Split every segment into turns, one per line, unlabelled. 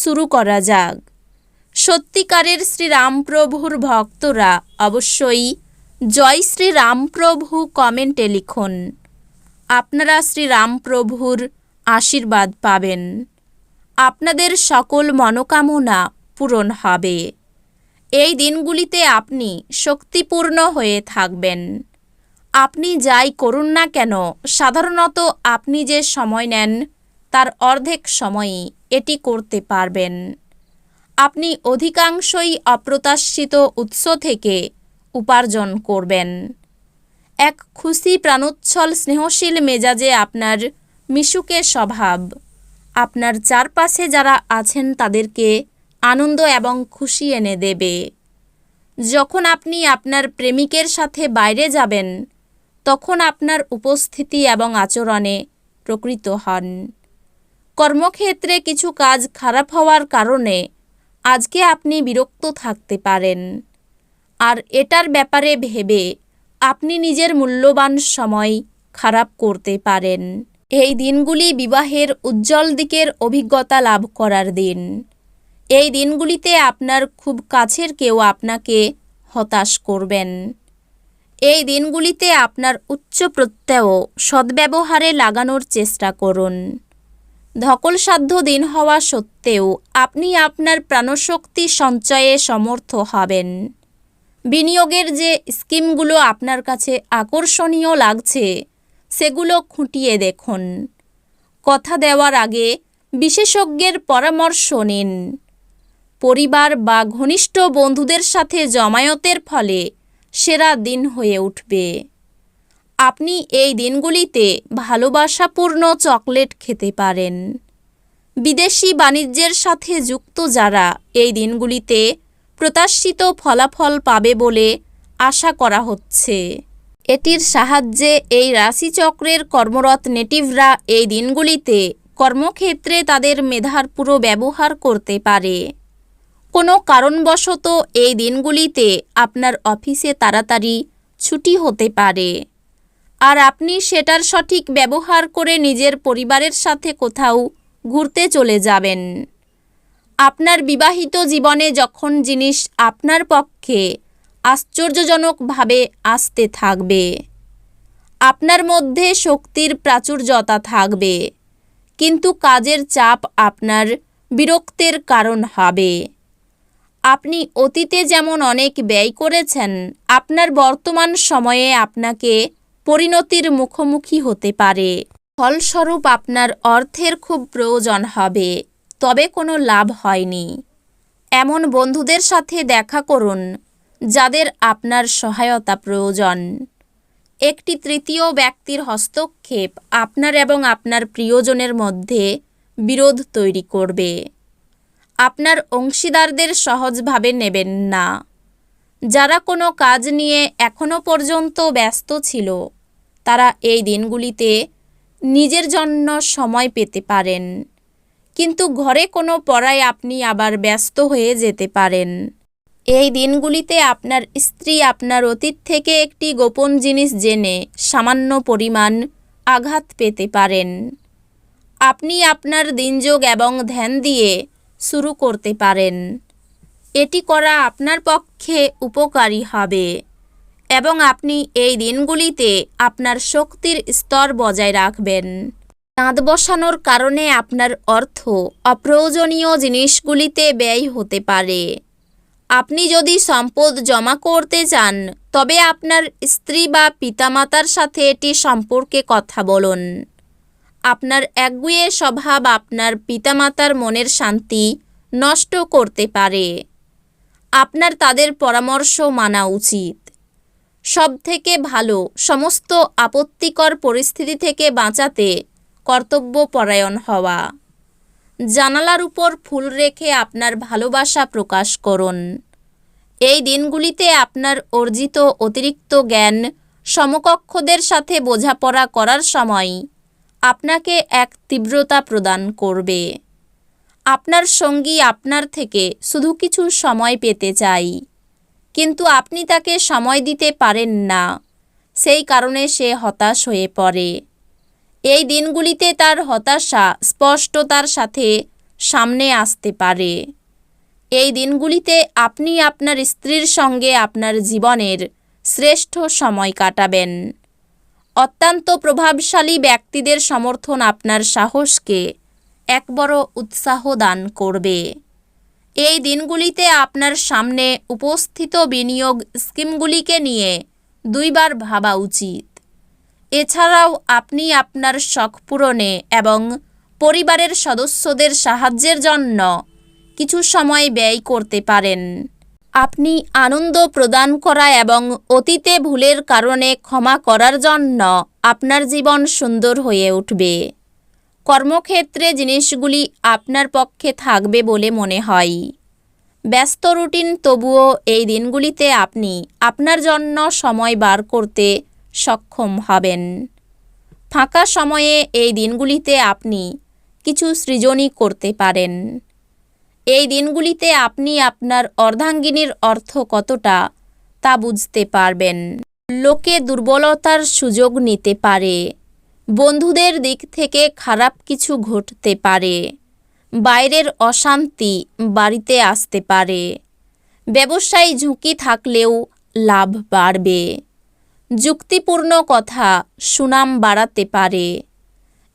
শুরু করা যাক। সত্যিকারের শ্রীরামপ্রভুর ভক্তরা অবশ্যই জয় শ্রীরামপ্রভু কমেন্টে লিখুন। আপনারা শ্রীরামপ্রভুর আশীর্বাদ পাবেন। আপনাদের সকল মনোকামনা পূরণ হবে। এই দিনগুলিতে আপনি শক্তিপূর্ণ হয়ে থাকবেন। আপনি যাই করুন না কেন, সাধারণত আপনি যে সময় নেন, তার অর্ধেক সময়ই এটি করতে পারবেন। আপনি অধিকাংশই অপ্রত্যাশিত উৎস থেকে উপার্জন করবেন। এক খুশি প্রাণোচ্ছল স্নেহশীল মেজাজে আপনার মিশুকে স্বভাব, আপনার চারপাশে যারা আছেন তাদেরকে আনন্দ এবং খুশি এনে দেবে। যখন আপনি আপনার প্রেমিকের সাথে বাইরে যাবেন, তখন আপনার উপস্থিতি এবং আচরণে প্রকৃত হন। কর্মক্ষেত্রে কিছু কাজ খারাপ হওয়ার কারণে আজকে আপনি বিরক্ত থাকতে পারেন। আর এটার ব্যাপারে ভেবে আপনি নিজের মূল্যবান সময় খারাপ করতে পারেন। এই দিনগুলি বিবাহের উজ্জ্বল দিকের অভিজ্ঞতা লাভ করার দিন। এই দিনগুলিতে আপনার খুব কাছের কেউ আপনাকে হতাশ করবেন। এই দিনগুলিতে আপনার উচ্চ প্রত্যয় সদ্ব্যবহারে লাগানোর চেষ্টা করুন। ধকলসাধ্য দিন হওয়া সত্ত্বেও আপনি আপনার প্রাণশক্তি সঞ্চয়ে সমর্থ হবেন। বিনিয়োগের যে স্কিমগুলো আপনার কাছে আকর্ষণীয় লাগছে, সেগুলো খুঁটিয়ে দেখুন। কথা দেওয়ার আগে বিশেষজ্ঞের পরামর্শ নিন। পরিবার বা ঘনিষ্ঠ বন্ধুদের সাথে জমায়েতের ফলে সেরা দিন হয়ে উঠবে। আপনি এই দিনগুলিতে ভালোবাসাপূর্ণ চকলেট খেতে পারেন। বিদেশি বাণিজ্যের সাথে যুক্ত যারা এই দিনগুলিতে প্রত্যাশিত ফলাফল পাবে বলে আশা করা হচ্ছে। এটির সাহায্যে এই রাশিচক্রের কর্মরত নেটিভরা এই দিনগুলিতে কর্মক্ষেত্রে তাদের মেধার পুরো ব্যবহার করতে পারে। কোনো কারণবশত এই দিনগুলিতে আপনার অফিসে তাড়াতাড়ি ছুটি হতে পারে। আর আপনি সেটার সঠিক ব্যবহার করে নিজের পরিবারের সাথে কোথাও ঘুরতে চলে যাবেন। আপনার বিবাহিত জীবনে যখন জিনিস আপনার পক্ষে আশ্চর্যজনকভাবে আসতে থাকবে, আপনার মধ্যে শক্তির প্রাচুর্যতা থাকবে, কিন্তু কাজের চাপ আপনার বিরক্তের কারণ হবে। আপনি অতীতে যেমন অনেক ব্যয় করেছেন, আপনার বর্তমান সময়ে আপনাকে পরিণতির মুখোমুখি হতে পারে। ফলস্বরূপ আপনার অর্থের খুব প্রয়োজন হবে, তবে কোনো লাভ হয়নি। এমন বন্ধুদের সাথে দেখা করুন, যাদের আপনার সহায়তা প্রয়োজন। একটি তৃতীয় ব্যক্তির হস্তক্ষেপ আপনার এবং আপনার প্রিয়জনের মধ্যে বিরোধ তৈরি করবে। আপনার অংশীদারদের সহজভাবে নেবেন না। যারা কোনো কাজ নিয়ে এখনও পর্যন্ত ব্যস্ত ছিল তারা এই দিনগুলিতে নিজের জন্য সময় পেতে পারেন। কিন্তু ঘরে কোনো পড়ায় আপনি আবার ব্যস্ত হয়ে যেতে পারেন। এই দিনগুলিতে আপনার স্ত্রী আপনার অতীত থেকে একটি গোপন জিনিস জেনে সামান্য পরিমাণ আঘাত পেতে পারেন। আপনি আপনার দিনযোগ এবং ধ্যান দিয়ে শুরু করতে পারেন। এটি করা আপনার পক্ষে উপকারী হবে। এবং আপনি এই দিনগুলিতে আপনার শক্তির স্তর বজায় রাখবেন। চাঁদ বসানোর কারণে আপনার অর্থ অপ্রয়োজনীয় জিনিসগুলিতে ব্যয় হতে পারে। আপনি যদি সম্পদ জমা করতে চান, তবে আপনার স্ত্রী বা পিতামাতার সাথে এটি সম্পর্কে কথা বলুন। আপনার একগুয়ে স্বভাব আপনার পিতামাতার মনের শান্তি নষ্ট করতে পারে। আপনার তাদের পরামর্শ মানা উচিত। সব থেকে ভালো, সমস্ত আপত্তিকর পরিস্থিতি থেকে বাঁচাতে কর্তব্যপরায়ণ হওয়া। জানালার উপর ফুল রেখে আপনার ভালোবাসা প্রকাশ করুন। এই দিনগুলিতে আপনার অর্জিত অতিরিক্ত জ্ঞান সমকক্ষদের সাথে বোঝাপড়া করার সময় আপনাকে এক তীব্রতা প্রদান করবে। আপনার সঙ্গী আপনার থেকে শুধু কিছু সময় পেতে চাই কিন্তু আপনি তাকে সময় দিতে পারেন না। সেই কারণে সে হতাশ হয়ে পড়ে। এই দিনগুলিতে তার হতাশা স্পষ্টতার সাথে সামনে আসতে পারে। এই দিনগুলিতে আপনি আপনার স্ত্রীর সঙ্গে আপনার জীবনের শ্রেষ্ঠ সময় কাটাবেন। অত্যন্ত প্রভাবশালী ব্যক্তিদের সমর্থন আপনার সাহসকে এক বড় উৎসাহ দান করবে। এই দিনগুলিতে আপনার সামনে উপস্থিত বিনিয়োগ স্কিমগুলিকে নিয়ে দুইবার ভাবা উচিত। এছাড়াও আপনি আপনার শখ পূরণে এবং পরিবারের সদস্যদের সাহায্যের জন্য কিছু সময় ব্যয় করতে পারেন। আপনি আনন্দ প্রদান করা এবং অতীতে ভুলের কারণে ক্ষমা করার জন্য আপনার জীবন সুন্দর হয়ে উঠবে। কর্মক্ষেত্রে জিনিসগুলি আপনার পক্ষে থাকবে বলে মনে হয়। ব্যস্ত রুটিন, তবুও এই দিনগুলিতে আপনি আপনার জন্য সময় বার করতে সক্ষম হবেন। ফাঁকা সময়ে এই দিনগুলিতে আপনি কিছু সৃজনী করতে পারেন। এই দিনগুলিতে আপনি আপনার অর্ধাঙ্গিনীর অর্থ কতটা তা বুঝতে পারবেন। লোকে দুর্বলতার সুযোগ নিতে পারে। বন্ধুদের দিক থেকে খারাপ কিছু ঘটতে পারে। বাইরের অশান্তি বাড়িতে আসতে পারে। ব্যবসায় ঝুঁকি থাকলেও লাভ বাড়বে। যুক্তিপূর্ণ কথা সুনাম বাড়াতে পারে।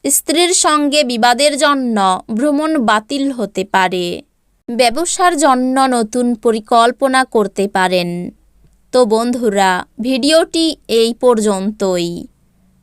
স্ত্রীর সঙ্গে বিবাদের জন্য ভ্রমণ বাতিল হতে পারে। ব্যবসার জন্য নতুন পরিকল্পনা করতে পারেন। তো বন্ধুরা, ভিডিওটি এই পর্যন্তই।